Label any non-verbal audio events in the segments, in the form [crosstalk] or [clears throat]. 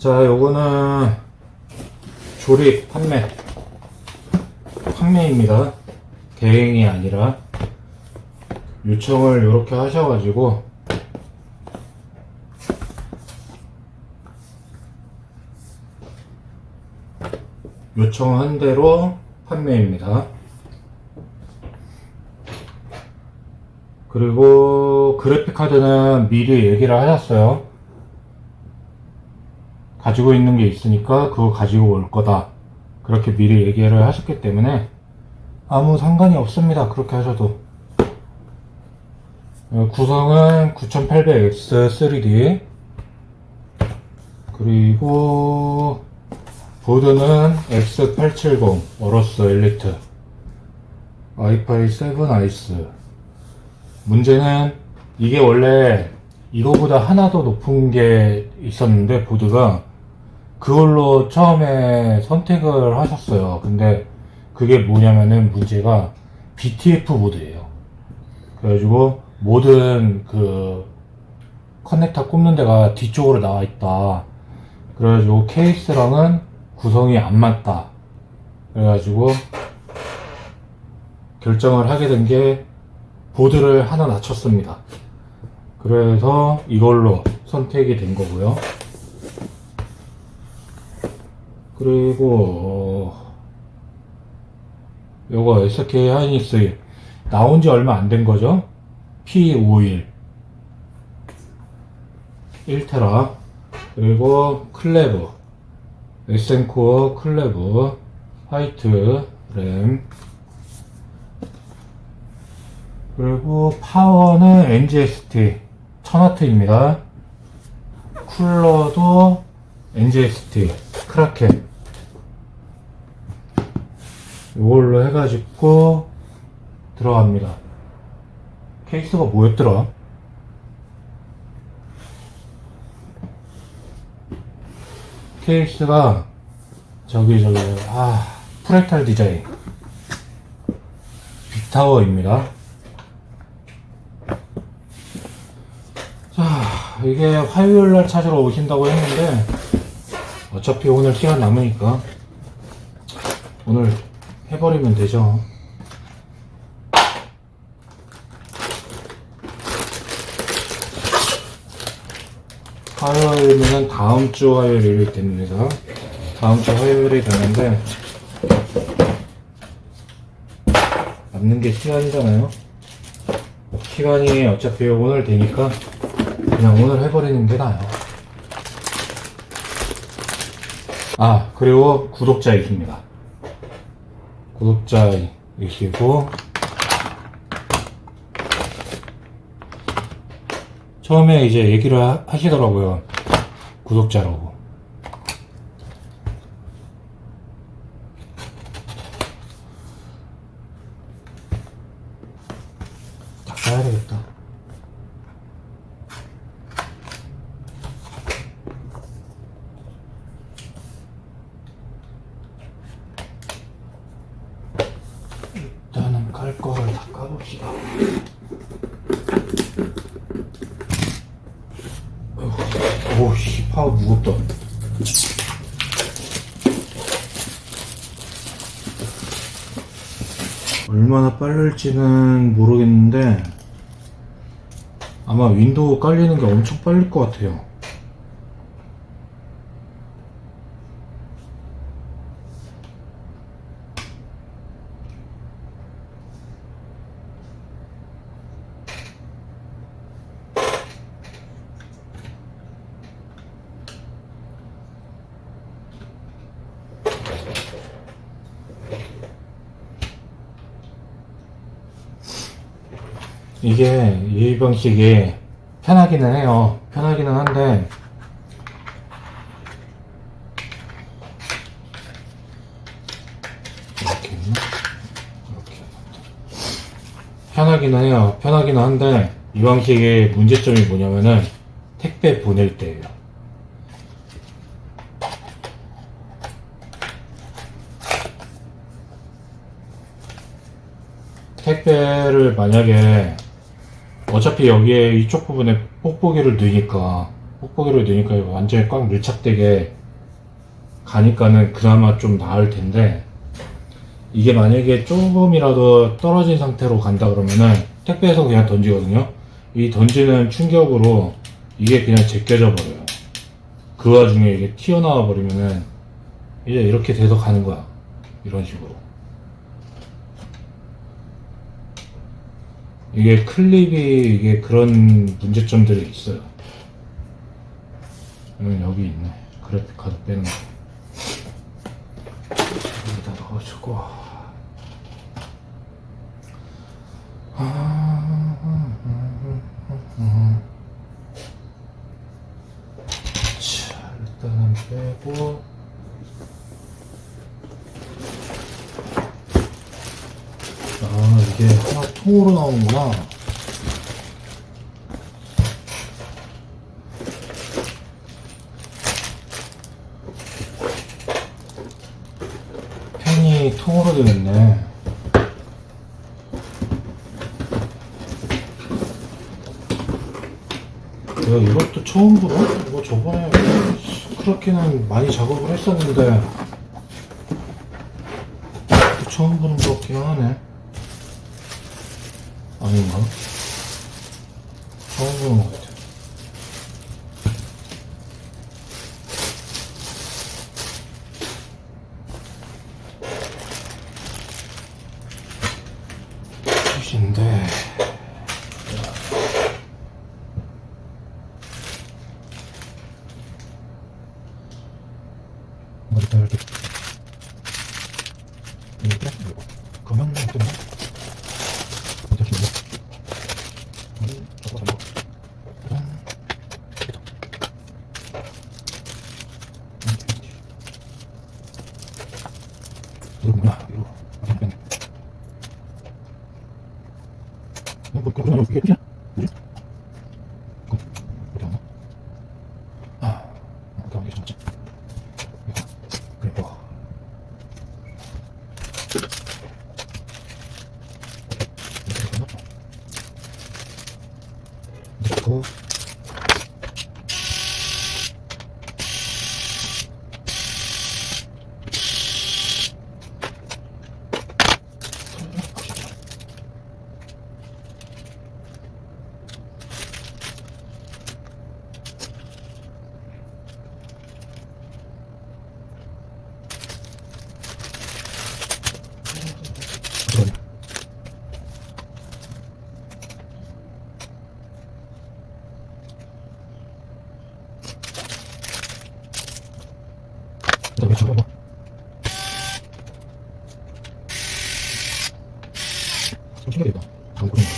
자, 요거는 조립 판매. 판매입니다. 대행이 아니라 요청을 이렇게 하셔가지고 요청한 대로 판매입니다. 그리고 그래픽 카드는 미리 얘기를 하셨어요. 가지고 있는 게 있으니까 그거 가지고 올 거다. 그렇게 미리 얘기를 하셨기 때문에 아무 상관이 없습니다. 그렇게 하셔도. 어, 구성은 9800X 3D 그리고 보드는 X870 어로스 엘리트 와이파이 7 아이스 문제는 이게 원래 이거보다 하나 더 높은 게 있었는데 보드가 그걸로 처음에 선택을 하셨어요. 근데 그게 뭐냐면은 문제가 BTF 모드예요. 그래가지고 모든 그 커넥터 꼽는 데가 뒤쪽으로 나와 있다. 그래가지고 케이스랑은 구성이 안 맞다. 그래가지고 결정을 하게 된 게 보드를 하나 낮췄습니다. 그래서 이걸로 선택이 된 거고요. 그리고 요거 SK 하이닉스 나온 지 얼마 안 된 거죠? P51 1테라. 그리고 클레브 에센코어 클레브 화이트 램. 그리고 파워는 NGST 1000W입니다. 쿨러도 NGST 크라켄 이걸로 해가지고 들어갑니다. 케이스가 뭐였더라? 케이스가 저기 저기 아 프렉탈 디자인. 빅타워입니다. 자 이게 화요일날 찾으러 오신다고 했는데 어차피 오늘 시간 남으니까 오늘 해버리면 되죠 화요일이면 다음 주 화요일이 됩니다. 다음 주 화요일이 되는데 남는 게 시간이잖아요. 시간이 어차피 오늘 되니까 그냥 오늘 해버리는 게 나아요. 아 그리고 구독자이십니다. 구독자이시고 처음에 이제 얘기를 하- 하시더라고요. 구독자라고. 닦아야 되겠다. 일단은 깔 거를 닦아봅시다. 오씨 파워 무겁다 빠를지는 모르겠는데 아마 윈도우 깔리는 게 엄청 빠를 것 같아요 이게 이 방식이 편하기는 해요. 편하기는 한데 이렇게? 이렇게 편하기는 해요. 편하기는 한데 이 방식의 문제점이 뭐냐면은 택배 보낼 때예요. 택배를 만약에 어차피 여기에 이쪽 부분에 뽁뽁이를 넣으니까 되니까 이거 완전히 꽉 밀착되게 가니까는 그나마 좀 나을 텐데 이게 만약에 조금이라도 떨어진 상태로 간다 그러면은 택배에서 그냥 던지거든요. 이 던지는 충격으로 이게 그냥 제껴져 버려요. 그 와중에 이게 튀어나와 버리면은 이제 이렇게 돼서 가는 거야. 이런 식으로. 이게 클립이 이게 그런 문제점들이 있어요. 음, 여기 있네. 그래픽 카드 빼는 거. 여기다 넣어주고. 4로 나오는구나. 팬이 통으로 되겠네. 내가 이것도 처음 보네? 이거 뭐 저번에 그렇게는 많이 작업을 했었는데 처음 보는 것 같긴 하네. 아닌가? 처음 보는 것 같아. 슛인데. 어디다 이렇게. 이렇게? 금형 때문에? 어떻게 이거? 음, 저거 저거. 음, 여기다. 이거 뭐야? 이거. 아, 뺐네. 어, 뭐, 그러면 이게 그냥, 뭐지? 그거, 어디 갔나? 아, 어디 안 계셨지? 이거, 그리고, 이렇게 되나? 넣고, 그러네. 그다음에 저거 뭐. 좀 신기하다. 방금 그런 거.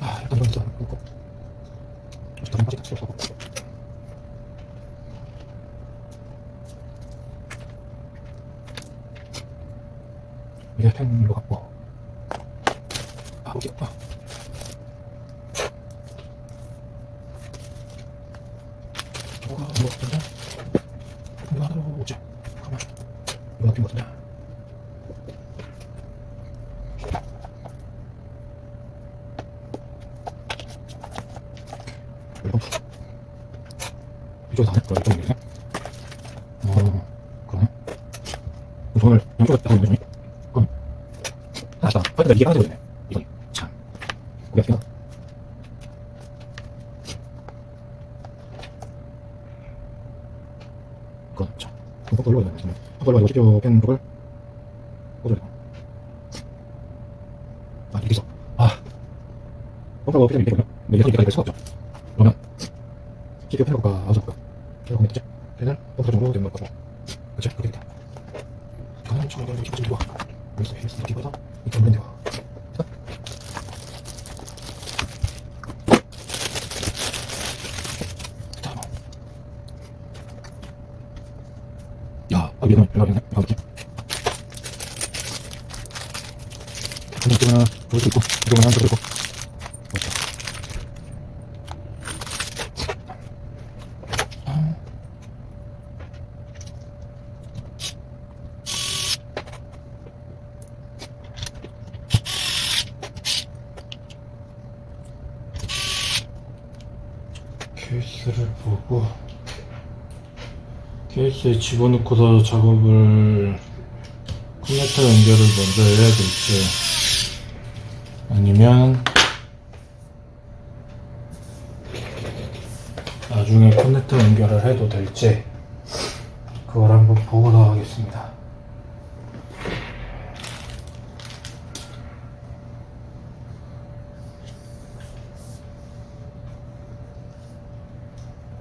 아, 일단 이거 일단 놓고. 다른 바지 다 쓸어. 이게 펜인 것 같고. 아, 어디, 아. 뭐가 뭐 같은데? 이거 하나로 오지. 잠깐만. 이거 같은 것 같은데? 이쪽에서 안 해? 그래, 이쪽이네. 어, 그러네. 손을 양쪽에 하고 있는 그럼 아쉽다. 화이트가 이게 하나 참. 고개 아프다. 그건 참. 그거 돌려야 되네. 뺀 그걸 꽂아야 돼. 아, 있어. 아. 뭔가 이렇게 보면 근데 이게 될 수가 없죠. 그러면 볼까 아웃 볼까? 펜을 보면 되지. 펜을 펜을 정도 되는 것 같고. 그렇지? 그렇게 됐다. 이거는 처음에 좀 좋아. 헬스 이렇게 받아 이렇게 돼요. 야, 아, 이거는 별로 아니네. 이거 어떻게? 한 이쪽은 그럴 수 있고, 이쪽은 한 그럴 수 있고. 그렇죠. 아. 케이스를 보고 케이스에 집어넣고서 작업을 커넥터 연결을 먼저 해야 될지 아니면 나중에 커넥터 연결을 해도 될지 그걸 한번 보고서 하겠습니다.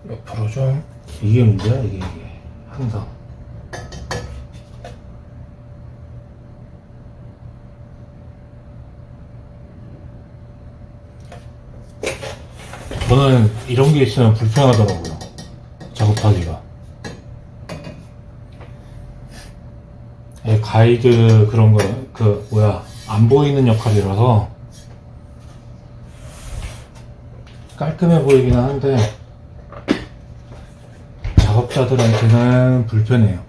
옆으로 좀 이게 문제야 이게 이게 항상 저는 이런 게 있으면 불편하더라고요. 작업하기가. 예, 가이드 그런 거 그 뭐야 안 보이는 역할이라서 깔끔해 보이긴 하는데 작업자들한테는 불편해요.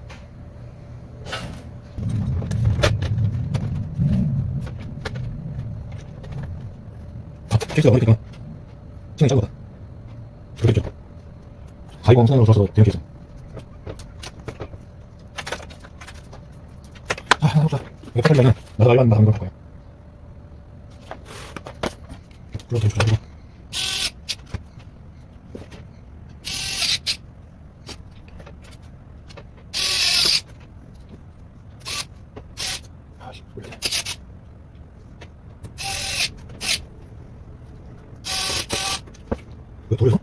케이스가 머리니까 시간이 짧거든 그렇겠죠 가이공 선으로 줘서 대형 케이스 아 하나 해보자. 이거 패널이면 나도 알바는 나가는 걸할 거야. 불러서 좀 주자 아씨 왜 이래 이거 돌려서?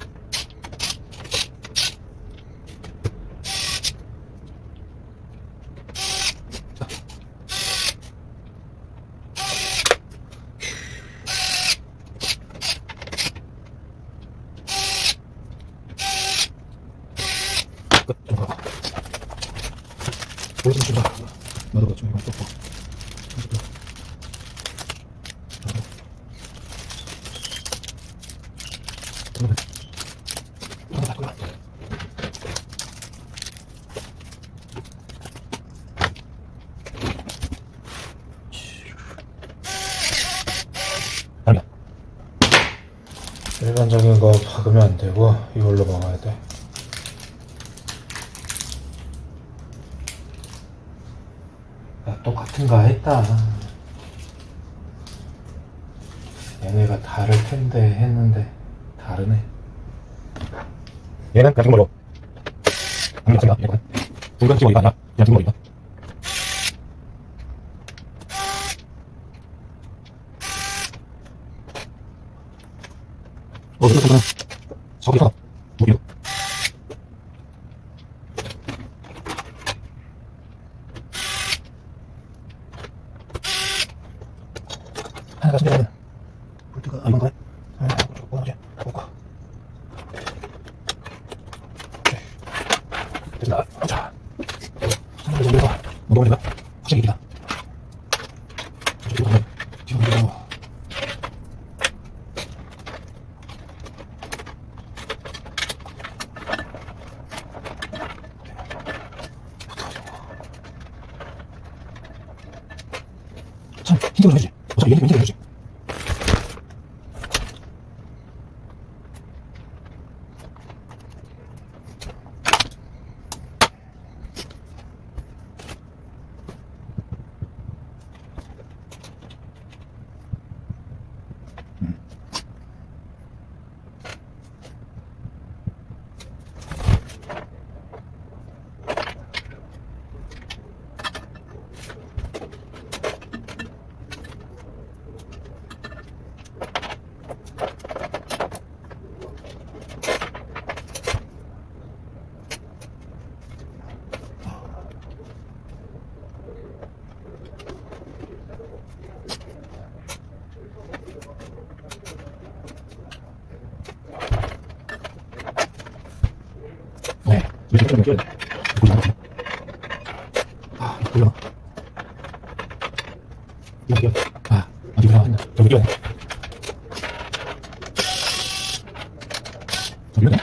끝. 좀 가봐. 돌려서 좀 주자. 나도 그좀 이거 또. 아니야. 일반적인 거 박으면 안 되고 이걸로 막아야 돼. 야, 똑같은가 했다. 얘네가 다를 텐데 했는데 다르네. 얘는 그냥 중머리로. 아니, 맞습니다. 얘는 중간 중머리가 아니라 그냥 중머리다. 어, 이거 그러면 저기서 무기로. 하나가 숨겨놓은 볼트가 아 이건가? 아, 저거 뭐지? 뭐가? 됐다. 자, 하나를 올려서 먹어보니까 확실히 이기다. 저쪽으로 가면 뒤로 밀고 참 힘들어 해야지. 어차피 얘는 힘들어 해야지. 네, 이렇게 좀 끼워야 돼. 보지 않았지? 아, 이거 돌려. 이거 끼워. 아, 어디 들어갔나? 저기 끼워야 돼. 돌려 돼?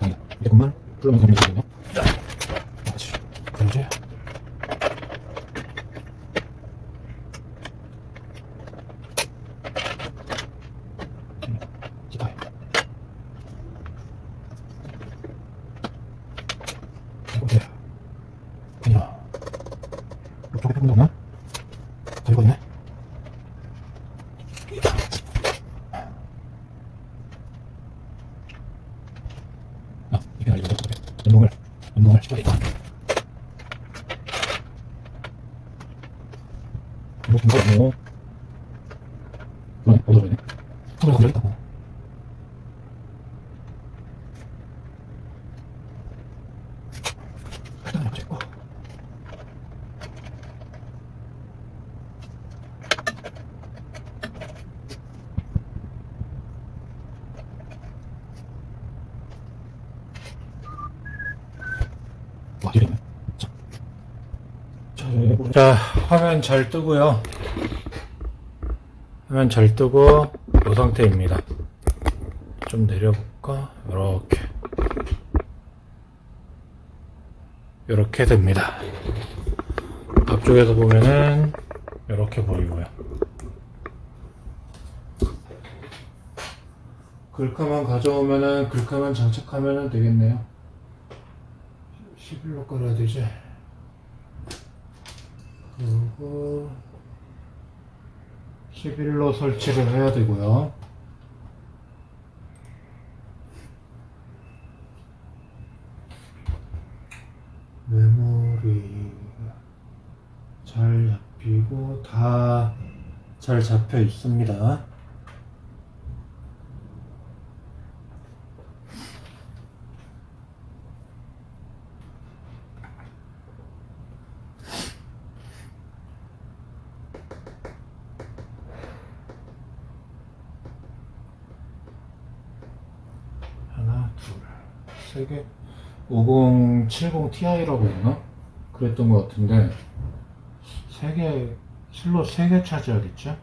아니, 이제 그만 풀으면 돌리면 되거든요. 그렇지. 그러지. 음, 기타해. 해본 거 없나? 다 이거 있네. 아, 이게 아니고 연봉을 연봉을 찍어야겠다. 뭐 이거 뭐 그러네 어디로 네 손을 걸려있다고. 일단 이거 찍고. 와, 이래. 자, 자, 이거 자, 화면 잘 뜨고요. 화면 잘 뜨고 이 상태입니다. 좀 내려볼까? 이렇게 이렇게 됩니다. 앞쪽에서 보면은 이렇게 보이고요. 글카만 가져오면은 글카만 장착하면 되겠네요. 11로 깔아야 되지. 그리고 11로 설치를 해야 되고요. 메모리 잘 잡히고 다 잘 잡혀 있습니다. 하나, 둘, 세 개. 5070 Ti라고 했나? 그랬던 것 같은데, 세 개, 슬롯 세개 차지하겠죠?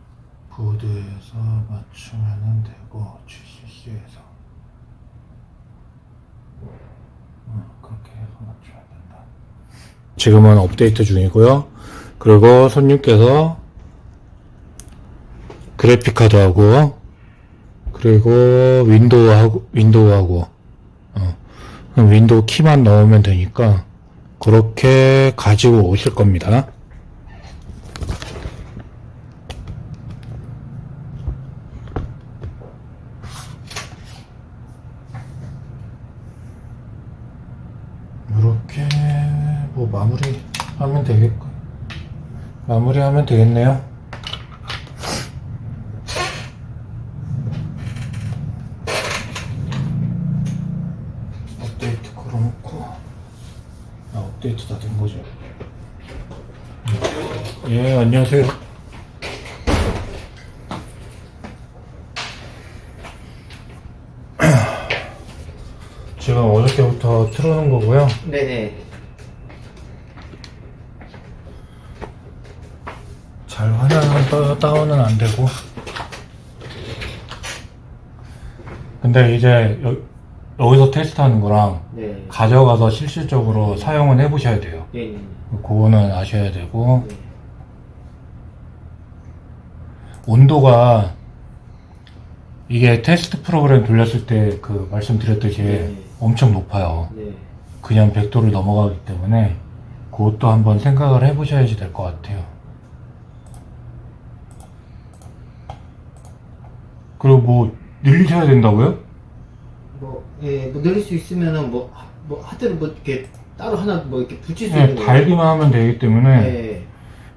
보드에서 맞추면 되고, GCC에서. 어, 그렇게 해서 맞춰야 된다. 지금은 업데이트 중이고요. 그리고 손님께서 그래픽카드하고, 그리고 윈도우하고 윈도우하고 윈도우 키만 넣으면 되니까 그렇게 가지고 오실 겁니다. 이렇게 뭐 마무리하면 되겠고 마무리하면 되겠네요. 업데이트 걸어놓고 아 업데이트 다 된 거죠. 예 안녕하세요. [clears throat] 지금 어저께부터 틀어놓은 거고요. 네네. 잘 화면은 떠- 다운은 안 되고. 근데 이제 여, 여기서 테스트하는 거랑 네. 가져가서 실질적으로 사용은 해보셔야 돼요 네네. 그거는 아셔야 되고 네. 온도가 이게 테스트 프로그램 돌렸을 때 그 말씀드렸듯이 네. 엄청 높아요. 네. 그냥 100도를 넘어가기 때문에 그것도 한번 생각을 해보셔야지 될 것 같아요. 그리고 뭐 늘리셔야 된다고요? 뭐, 예, 뭐 늘릴 수 있으면은 뭐, 하- 뭐 하드를 뭐 이렇게 따로 하나 뭐 이렇게 붙일 수 네, 있는. 달기만 하면 되기 때문에 네.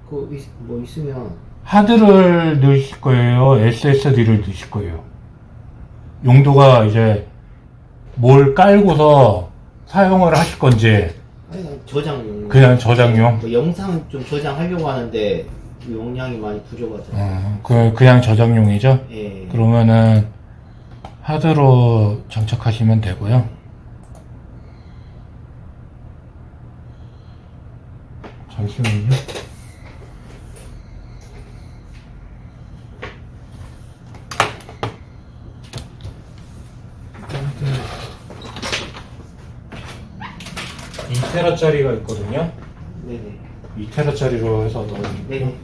그, 있, 뭐 있으면. 하드를 넣으실 거예요? SSD를 넣으실 거예요? 용도가 이제 뭘 깔고서 사용을 하실 건지 그냥 저장용. 그냥 저장용? 뭐 영상 좀 저장하려고 하는데 그 용량이 많이 부족하죠. 어, 그 그냥 저장용이죠? 예. 그러면은 하드로 장착하시면 되고요. 잠시만요. 이테라짜리가 있거든요. 네네. 2테라짜리로 해서 넣으면 네네.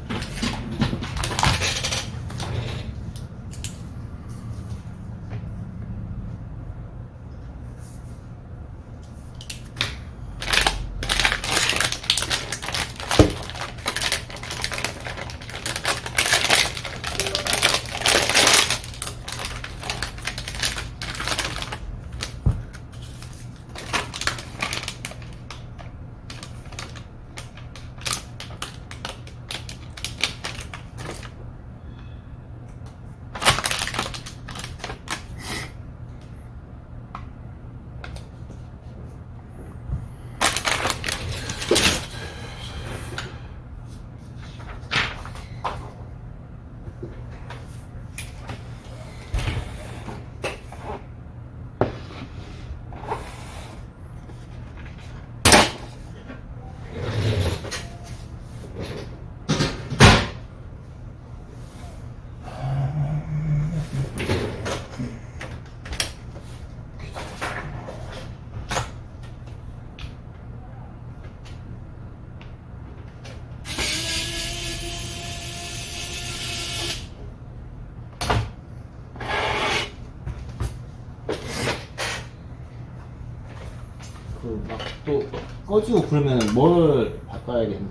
그 막 또 꺼지고 그러면 뭘 바꿔야 된다는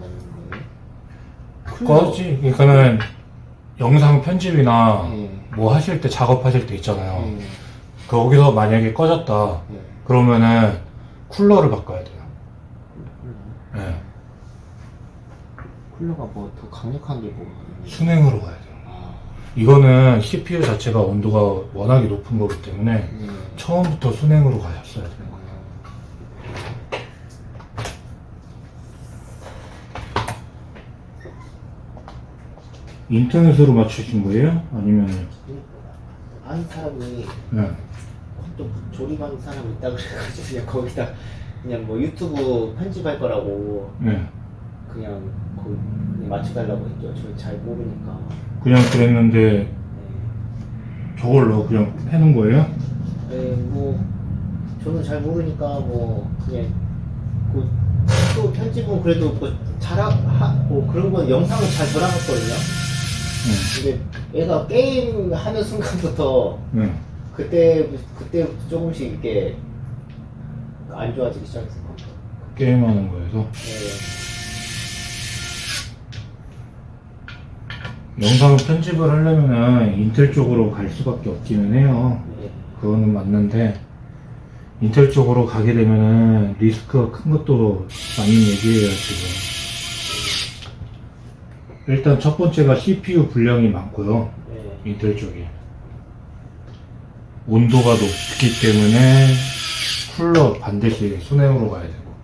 거예요? 그거지. 그러니까는 영상 편집이나 네. 뭐 하실 때 작업하실 때 있잖아요. 네. 거기서 만약에 꺼졌다. 네. 그러면은 쿨러를 바꿔야 돼요. 쿨러. 네. 쿨러가 뭐 더 강력한 게 뭐가 있나요? 순행으로 가야 돼요. 아, 이거는 CPU 자체가 온도가 워낙에 높은 거기 때문에 네. 처음부터 순행으로 가셨어야 돼요. 인터넷으로 맞추신 거예요? 아니면 아는 사람이 네. 또 조립하는 사람이 있다 그래가지고 그냥 거기다 그냥 뭐 유튜브 편집할 거라고 네. 그냥 그냥 맞춰달라고 했죠. 저 잘 모르니까. 그냥 그랬는데 네. 저걸로 그냥 해놓은 거예요? 네, 뭐 저는 잘 모르니까 뭐 그냥 그, 또 편집은 그래도 뭐 잘하고 그런 건 영상은 잘 돌아갔거든요. 네. 근데 얘가 게임 하는 순간부터 네. 그때 그때부터 조금씩 이렇게 안 좋아지기 시작했어요. 게임하는 거에서 네. 영상 편집을 하려면은 인텔 쪽으로 갈 수밖에 없기는 해요. 네. 그거는 맞는데 인텔 쪽으로 가게 되면은 리스크가 큰 것도 많이 얘기해요 지금. 일단 첫 번째가 CPU 분량이 많고요. 네. 인텔 쪽이 온도가 높기 때문에 쿨러 반드시 순행으로 가야 되고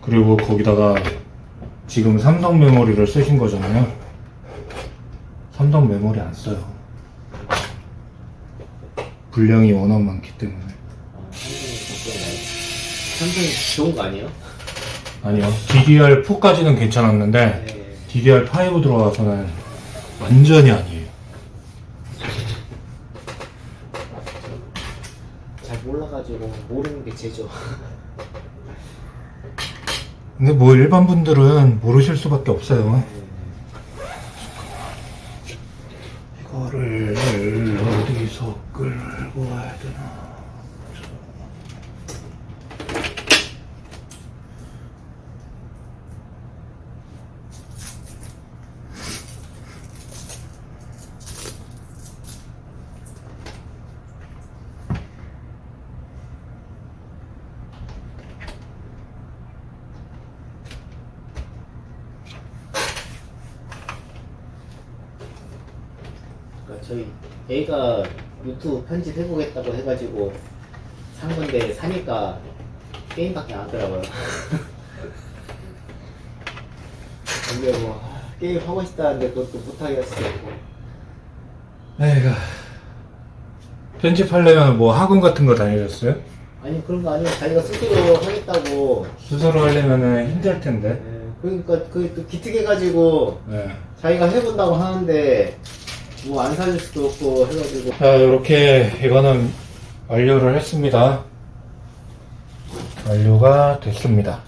그리고 거기다가 지금 삼성 메모리를 쓰신 거잖아요 삼성 메모리 안 써요 분량이 워낙 많기 때문에 아? 삼성이 좋은 거 아니에요? 아니요 DDR4까지는 괜찮았는데 네. DDR5 들어와서는 완전히 아니에요 잘 몰라가지고 모르는 게 제죠. 근데 뭐 일반 분들은 모르실 수밖에 없어요. 이거를 어디서 끌고 와야 되나? 그러니까 저희 애가 유튜브 편집 해보겠다고 해가지고 산 건데 사니까 게임밖에 안 하더라고요. [laughs] 근데 뭐 아, 게임 하고 싶다는데 그것도 못하겠어요. 에이가 편집하려면 뭐 학원 같은 거 다니셨어요? 아니 그런 거 아니고 자기가 스스로 하겠다고. 스스로 하려면 힘들 텐데. 네, 그러니까 그또 기특해가지고 네. 자기가 해본다고 하는데 뭐 안 사줄 수도 없고 해가지고 자, 이렇게 이거는 완료를 했습니다. 완료가 됐습니다.